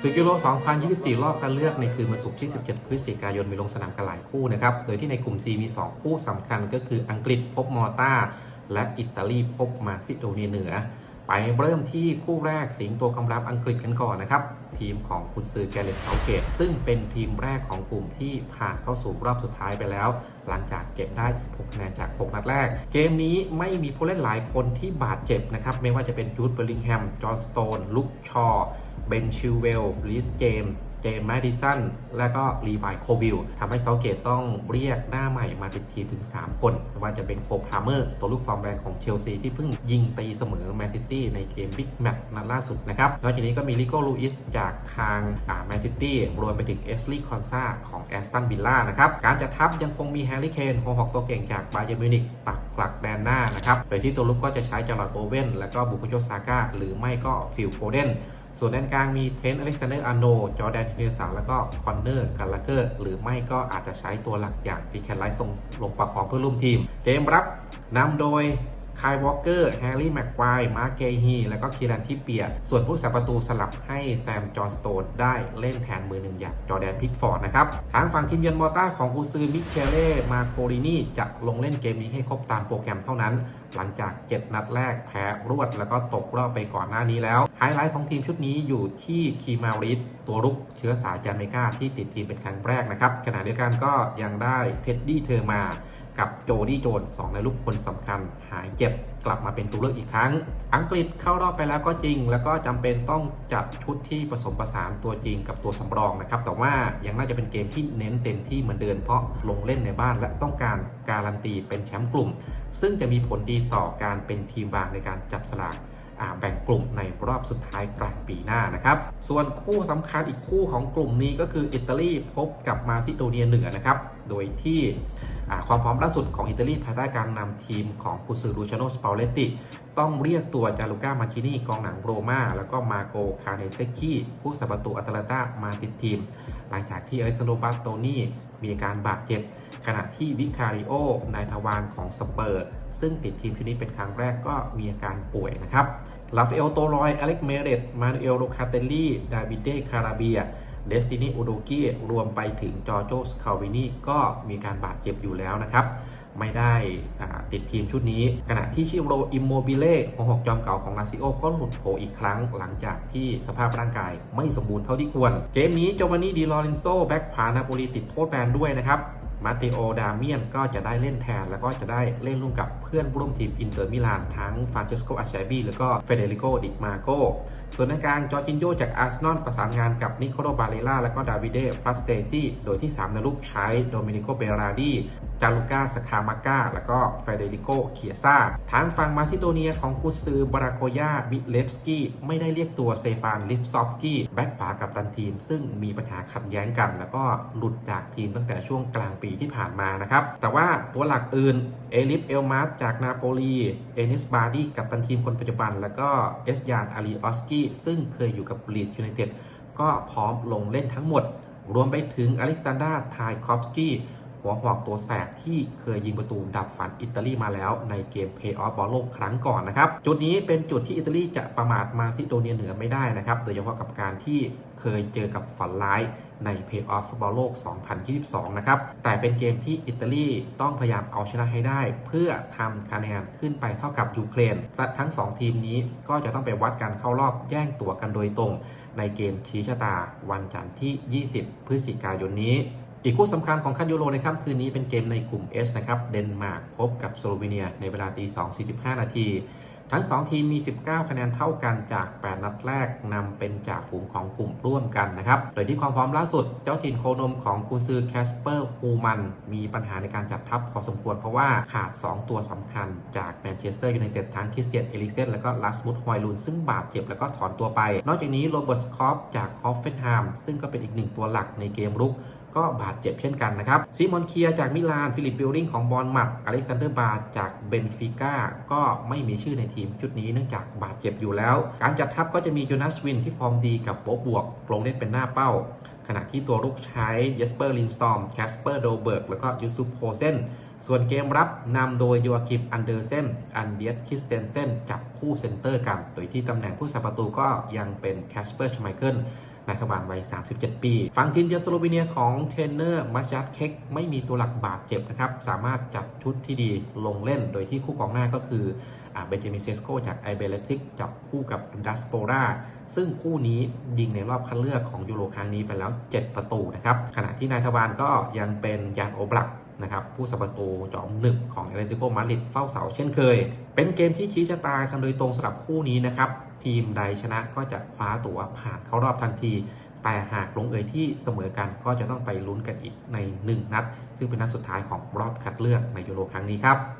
ศึกยูโร 2024 รอบคัดเลือกในคืนวันศุกร์ที่ 17 พฤศจิกายน มีลงสนามกันหลายคู่นะครับ โดยที่ในกลุ่ม C มี 2 คู่สำคัญก็คืออังกฤษพบมอร์ตาและอิตาลีพบมาซิโดเนียเหนือ ไปเริ่มที่คู่แรกสิงตัวคำรับอังกฤษกันก่อนนะครับ ทีมของคุณซือแกเล็ตเซาเกตซึ่งเป็นทีมแรกของกลุ่มที่ผ่านเข้าสู่รอบสุดท้ายไปแล้ว หลังจากเก็บได้ 16คะแนนจาก 6 นัดแรก เกมนี้ไม่มีผู้เล่นหลายคนที่บาดเจ็บนะครับ ไม่ว่าจะเป็นจูดเบลลิงแฮม จอห์นสโตน ลุคชอร์เบนชิลเวลลิสเจม เจมส์แมดิสันและก็รีไวโควิลทำให้เซาเกตต้องเรียกหน้าใหม่มาติดทีมถึง 3 คนไม่ว่าจะเป็นโคพาเมอร์ ตัวลูกฟอร์มแรงของเชลซีที่เพิ่งยิงตีเสมอแมนซิตี้ในเกมบิ๊กแมตช์นัดล่าสุดนะครับนอกจากนี้ก็มีลิโก้ลูอิสจากทางแมนซิตี้รวมไปถึงเอสลีย์คอนซาของแอสตันวิลล่านะครับการจัดทัพยังคงมีแฮร์รี่เคนโฮฮอกตัวเก่งจากบาเยร์มิวนิกปักหลักแดนหน้านะครับโดยที่ตัวลุกก็จะใช้จาร์ลอตโอเว่นและก็บุคโยซาก้าหรือไม่ก็ฟิลโฟเดน ส่วนแดนกลางมีเทนอเล็กซานเดอร์อาโนจอร์แดนเทสันแล้วก็คอนเนอร์กัลลาเกอร์ หรือไม่ก็อาจจะใช้ตัวหลักอย่างดีแคนไลท์ทรงลงประคองเพื่อร่วมทีม เกมรับนำโดย คายวอลเกอร์แฮร์รี่แม็กควายมาร์เกฮีแล้วก็คีรันที่เปีย ส่วนผู้สับประตูสลับให้แซมจอห์สโตนได้เล่นแทนมือหนึ่งอย่างจอแดนพิกฟอร์ดนะครับทางฝั่งทีมเยือนมอต้าของอูซือมิเคเล่มาโครินีจะลงเล่นเกมนี้ให้ครบตามโปรแกรมเท่านั้น หลังจาก 7 นัดแรกแพ้รวดแล้วก็ตกรอบไปก่อนหน้านี้แล้วไฮไลท์ของทีมชุดนี้อยู่ที่คีมาริสตัวรุกเชื้อสายจาเมกาที่ติดทีมเป็นครั้งแรกนะครับขณะเดียวกันก็ยังได้เท็ดดี้เธอมากับโจดี้โจนสองในลูกคนสำคัญ หายเจ็บกลับมาเป็นตัวเลือกอีกครั้ง อังกฤษเข้ารอบไปแล้วก็จริง แล้วก็จำเป็นต้องจัดชุดที่ผสมผสานตัวจริงกับตัวสำรองนะครับ แต่ว่ายังน่าจะเป็นเกมที่เน้นเต็มที่เหมือนเดิมเพราะลงเล่นในบ้านและต้องการการันตีเป็นแชมป์กลุ่ม ซึ่งจะมีผลดีต่อการเป็นทีมวางในการจับสลากแบ่งกลุ่มในรอบสุดท้ายกลางปีหน้านะครับ ส่วนคู่สำคัญอีกคู่ของกลุ่มนี้ก็คืออิตาลีพบกับมาซิโดเนียเหนือนะครับ โดยที่ ความพร้อมล่าสุดของอิตาลีภายใต้การนำทีมของกุซือรูชโนสปาเลตติ ต้องเรียกตัวจารุก้ามาชินีกองหนังโรมา แล้วก็มาโกคาเนเซกิผู้สับประตูอัตแลนตามาติดทีม หลังจากที่อเล็กซานโดบาสโตนี มีอาการบาดเจ็บ ขณะที่วิคาริโอนายทวารของสเปอร์ซึ่งติดทีมชุดนี้เป็นครั้งแรกก็มีอาการป่วยนะครับลาฟเอลโตรอยอเล็กเมเรตมานเอลโลคาเตลลี่ ดาบิเดคาราเบียเดสตินีอูโดกี้รวมไปถึงจอร์โจสคาวินีก็มีการบาดเจ็บอยู่แล้วนะครับ ไม่ได้ติดทีมชุดนี้ ขณะที่ชิโรอิมโมบิเล่ของหกจอมเก่าของลาซิโอก็หลุดโผอีกครั้งหลังจากที่สภาพร่างกายไม่สมบูรณ์เท่าที่ควร เกมนี้โจวานี่ดีลอรินโซแบ็กขวานาโปลีติดโทษแบนด้วยนะครับ มาเตโอ ดาเมียนก็จะได้เล่นแทน แล้วก็จะได้เล่นร่วมกับเพื่อนร่วมทีมอินเตอร์มิลานทั้งฟรานเชสโก อาชาบีแล้วก็เฟเดริโก ดิมาโก ส่วนในกลางจอร์จินโยจากอาร์เซนอลประสานงานกับนิโคโลบาเลล่าและก็ดาวิเดฟาสเตซี่ โดยที่ 3 ในลูกใช้โดมินิโก เบราดีจารุกาสคามาก้า แล้วก็เฟเดริโก เคียซาทางฝั่งมาซิโดเนียของกุซือบราโกยาบิเลฟสกี้ไม่ได้เรียกตัวเตฟานลิฟซอฟสกี้แบ็กขวากับตันทีม ซึ่งมีปัญหาขัดแย้งกัน แล้วก็หลุดจากทีมตั้งแต่ช่วงกลางปีที่ผ่านมานะครับ แต่ว่าตัวหลักอื่นเอลิฟเอลมาร์จากนาโปลีเอนิสบาร์ดี้กับตันทีมคนปัจจุบัน แล้วก็เอสยานอาลีออสกี้ซึ่งเคยอยู่กับลีสยูไนเต็ดก็พร้อมลงเล่นทั้งหมด รวมไปถึงอเล็กซานดราไทคอฟสกี้ หัวหอกตัวแสบที่เคยยิงประตูดับฝันอิตาลีมาแล้วในเกมเพย์ออฟบอลโลกครั้งก่อนนะครับ จุดนี้เป็นจุดที่อิตาลีจะประมาทมาซิโดเนียเหนือไม่ได้นะครับ โดยเฉพาะกับการที่เคยเจอกับฝันร้ายในเพย์ออฟฟุตบอลโลก 2022 นะครับ แต่เป็นเกมที่อิตาลีต้องพยายามเอาชนะให้ได้ เพื่อทำคะแนนขึ้นไปเท่ากับยูเครนทั้ง 2 ทีมนี้ก็จะต้องไปวัดกันเข้ารอบแย่งตั๋วกันโดยตรง ในเกมชี้ชะตาวันจันทร์ที่ 20 พฤศจิกายนนี้ อีกคู่สำคัญของคันยูโรในค่ำคืนนี้เป็นเกมในกลุ่ม S นะครับ เดนมาร์กพบกับสโลวีเนียในเวลาตี2 45 นาที ทั้ง 2 ทีมมี 19 คะแนนเท่ากันจาก 8 นัดแรกนำเป็นจ่าฝูงของกลุ่มร่วมกันนะครับ โดยที่ความพร้อมล่าสุด เจ้าถิ่นโคนมของกุนซือแคสเปอร์ฮูมัน มีปัญหาในการจัดทัพพอสมควรเพราะว่าขาด 2 ตัวสำคัญจากแมนเชสเตอร์ยูไนเต็ดทั้งคริสเตียนเอลิกเซนและก็ลัสมุดฮอยลุนซึ่งบาดเจ็บแล้วก็ถอนตัวไป นอกจากนี้โรเบิร์ตสคอปจากฮอฟเฟนไฮม์ซึ่งก็เป็นอีกหนึ่งตัวหลักในเกมรุก ก็บาดเจ็บเช่นกันนะครับซิมอนเคียจากมิลาน ฟิลิปบิลลิงของบอลมัดอเล็กซานเดอร์บาจากเบนฟิก้าก็ไม่มีชื่อในทีมชุดนี้เนื่องจากบาดเจ็บอยู่แล้ว การจัดทัพก็จะมีโจนาสวินที่ฟอร์มดีกับโป๊บบวกลงเล่นเป็นหน้าเป้า ขณะที่ตัวลูกใช้เยสเปอร์ลินสตอมแคสเปอร์โดเบิร์กแล้วก็ยูซุปโพเซนส่วนเกมรับนำโดยโยอาคิมอันเดอร์เซน อันเดียสคิสเตนเซนจับคู่เซนเตอร์กัน โดยที่ตำแหน่งผู้สับประตูก็ยังเป็นแคสเปอร์ชไมเคิล นาคบาลวัย 37 ปี ฝั่งทีมเยือนสโลวีเนียของเทรนเนอร์มัชยัดเค็กไม่มีตัวหลักบาดเจ็บนะครับ สามารถจัดชุดที่ดีลงเล่น โดยที่คู่กองหน้าก็คือเบนจามินเซสโกจากไอเบเลติกจับคู่กับดัสโปราซึ่งคู่นี้ยิงในรอบคัดเลือกของยูโรครั้งนี้ไปแล้ว 7 ประตูนะครับ ขณะที่นายทวารก็ยังเป็นยานโอบลักนะครับผู้สับประตูจอมหนึบของเอเลติโกมาริดเฝ้าเสาเช่นเคย เป็นเกมที่ชี้ชะตากันโดยตรงสำหรับคู่นี้นะครับ ทีมใดชนะก็จะคว้าตั๋วผ่านเข้ารอบทันที แต่หากลงเอยที่เสมอกันก็จะต้องไปลุ้นกันอีกใน 1 นัด ซึ่งเป็นนัดสุดท้ายของรอบคัดเลือกในยูโรครั้งนี้ครับ